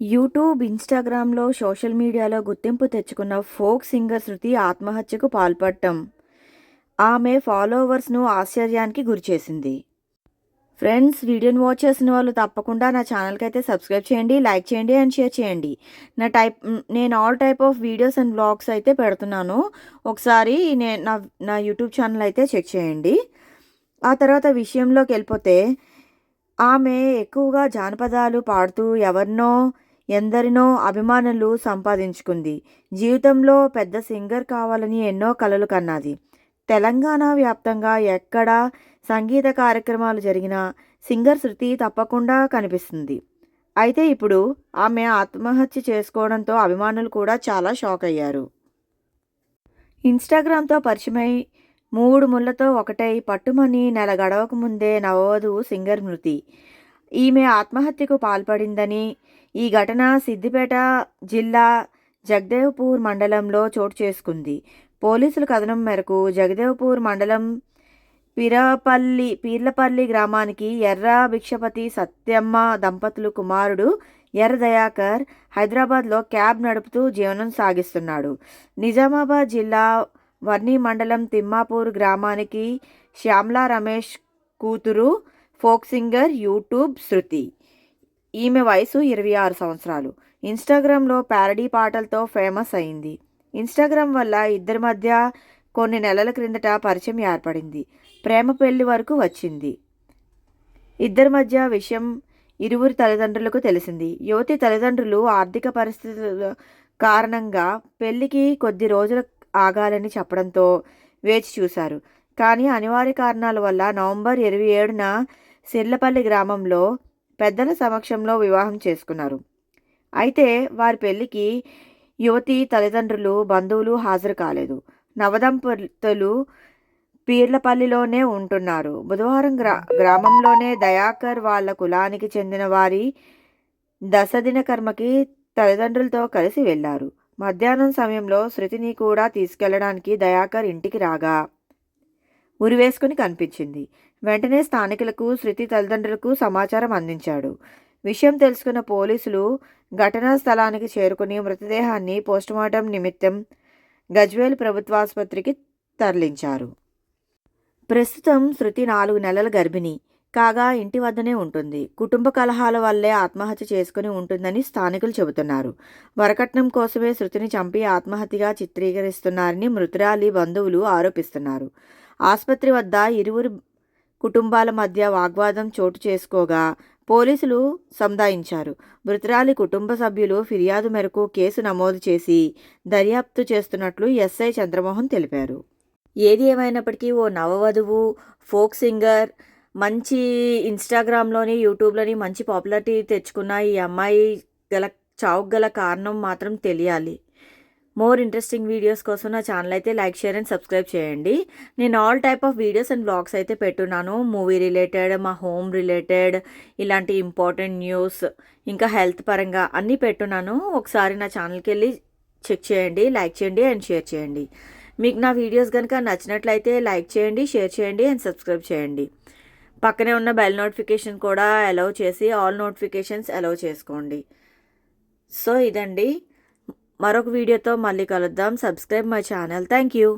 YouTube ఇన్స్టాగ్రామ్లో social మీడియాలో గుర్తింపు తెచ్చుకున్న ఫోక్ సింగర్ శృతి ఆత్మహత్యకు పాల్పడటం ఆమె ఫాలోవర్స్ను ఆశ్చర్యానికి గురిచేసింది. ఫ్రెండ్స్ వీడియోని వాచ్ చేసిన వాళ్ళు తప్పకుండా నా ఛానల్కి అయితే సబ్స్క్రైబ్ చేయండి లైక్ చేయండి అండ్ షేర్ చేయండి. నా టైప్ నేను all type of videos and blogs అయితే పెడుతున్నాను. ఒకసారి నేను నా నా యూట్యూబ్ ఛానల్ అయితే చెక్ చేయండి. ఆ తర్వాత విషయంలోకి వెళ్ళిపోతే ఆమె ఎక్కువగా జానపదాలు పాడుతూ ఎవరినో ఎందరినో అభిమానులు సంపాదించుకుంది. జీవితంలో పెద్ద సింగర్ కావాలని ఎన్నో కలలు కన్నది. తెలంగాణ వ్యాప్తంగా ఎక్కడ సంగీత కార్యక్రమాలు జరిగినా సింగర్ శృతి తప్పకుండా కనిపిస్తుంది. అయితే ఇప్పుడు ఆమె ఆత్మహత్య చేసుకోవడంతో అభిమానులు కూడా చాలా షాక్ అయ్యారు. ఇన్స్టాగ్రామ్తో పరిచయమై మూడు ముళ్ళతో ఒకటై పట్టుమని నెల గడవక ముందే నవవధువు సింగర్ మృతి. ఈమె ఆత్మహత్యకు పాల్పడిందని ఈ ఘటన సిద్దిపేట జిల్లా జగదేవ్పూర్ మండలంలో చోటు చేసుకుంది. పోలీసుల కథనం మేరకు జగదేవ్పూర్ మండలం పిరపల్లి పీర్లపల్లి గ్రామానికి ఎర్ర భిక్షపతి సత్యమ్మ దంపతులు కుమారుడు ఎర్ర దయాకర్ హైదరాబాద్లో క్యాబ్ నడుపుతూ జీవనం సాగిస్తున్నాడు. నిజామాబాద్ జిల్లా వర్ణి మండలం తిమ్మాపూర్ గ్రామానికి శ్యామ్లా రమేష్ కూతురు ఫోక్ సింగర్ యూట్యూబ్ శృతి. ఈమె వయసు ఇరవై ఆరు సంవత్సరాలు. ఇన్స్టాగ్రామ్లో ప్యారడీ పాటలతో ఫేమస్ అయింది. ఇన్స్టాగ్రామ్ వల్ల ఇద్దరి మధ్య కొన్ని నెలల క్రిందట పరిచయం ఏర్పడింది. ప్రేమ పెళ్ళి వరకు వచ్చింది. ఇద్దరి మధ్య విషయం ఇరువురి తల్లిదండ్రులకు తెలిసింది. యువతి తల్లిదండ్రులు ఆర్థిక పరిస్థితుల కారణంగా పెళ్ళికి కొద్ది రోజులు ఆగాలని చెప్పడంతో వేచి చూశారు. కానీ అనివార్య కారణాల వల్ల నవంబర్ ఇరవై ఏడున సిర్లపల్లి గ్రామంలో పెద్దల సమక్షంలో వివాహం చేసుకున్నారు. అయితే వారి పెళ్ళికి యువతి తల్లిదండ్రులు బంధువులు హాజరు కాలేదు. నవదంపతులు పీర్లపల్లిలోనే ఉంటున్నారు. బుధవారం గ్రా గ్రామంలోనే దయాకర్ వాళ్ళ కులానికి చెందిన వారి దశదిన కర్మకి తల్లిదండ్రులతో కలిసి వెళ్ళారు. మధ్యాహ్నం సమయంలో శృతిని కూడా తీసుకెళ్ళడానికి దయాకర్ ఇంటికి రాగా ఉరివేసుకుని కనిపించింది. వెంటనే స్థానికులకు శృతి తల్లిదండ్రులకు సమాచారం అందించాడు. విషయం తెలుసుకున్న పోలీసులు ఘటనా స్థలానికి చేరుకుని మృతదేహాన్ని పోస్టుమార్టం నిమిత్తం గజ్వేల్ ప్రభుత్వాసుపత్రికి తరలించారు. ప్రస్తుతం శృతి నాలుగు నెలల గర్భిణి. కాగా ఇంటి వద్దనే ఉంటుంది. కుటుంబ కలహాల వల్లే ఆత్మహత్య చేసుకుని ఉంటుందని స్థానికులు చెబుతున్నారు. వరకట్నం కోసమే శృతిని చంపి ఆత్మహత్యగా చిత్రీకరిస్తున్నారని మృతురాలి బంధువులు ఆరోపిస్తున్నారు. ఆసుపత్రి వద్ద ఇరువురు కుటుంబాల మధ్య వాగ్వాదం చోటు చేసుకోగా పోలీసులు సంధాయించారు మృతురాలి కుటుంబ సభ్యులు ఫిర్యాదు మేరకు కేసు నమోదు చేసి దర్యాప్తు చేస్తున్నట్లు ఎస్ఐ చంద్రమోహన్ తెలిపారు. ఏది ఏమైనప్పటికీ ఓ నవవధువు ఫోక్ సింగర్ మంచి ఇన్స్టాగ్రామ్లోని యూట్యూబ్లోని మంచి పాపులారిటీ తెచ్చుకున్న ఈ అమ్మాయి గల చావుకు గల కారణం మాత్రం తెలియాలి. మోర్ ఇంట్రెస్టింగ్ వీడియోస్ కోసం నా ఛానల్ అయితే లైక్ షేర్ అండ్ సబ్స్క్రైబ్ చేయండి. నేను all type of videos and blogs అయితే పెట్టున్నాను. మూవీ రిలేటెడ్ మా హోమ్ రిలేటెడ్ ఇలాంటి ఇంపార్టెంట్ న్యూస్ ఇంకా హెల్త్ పరంగా అన్నీ పెట్టున్నాను. ఒకసారి నా ఛానల్కి వెళ్ళి చెక్ చేయండి లైక్ చేయండి అండ్ షేర్ చేయండి. మీకు నా వీడియోస్ కనుక నచ్చినట్లయితే లైక్ చేయండి షేర్ చేయండి అండ్ సబ్స్క్రైబ్ చేయండి. పక్కనే ఉన్న బెల్ నోటిఫికేషన్ కూడా అలౌ చేసి ఆల్ నోటిఫికేషన్స్ అలౌ చేసుకోండి. సో ఇదండి. మరొక వీడియోతో మళ్ళీ కలుద్దాం. Subscribe my channel thank you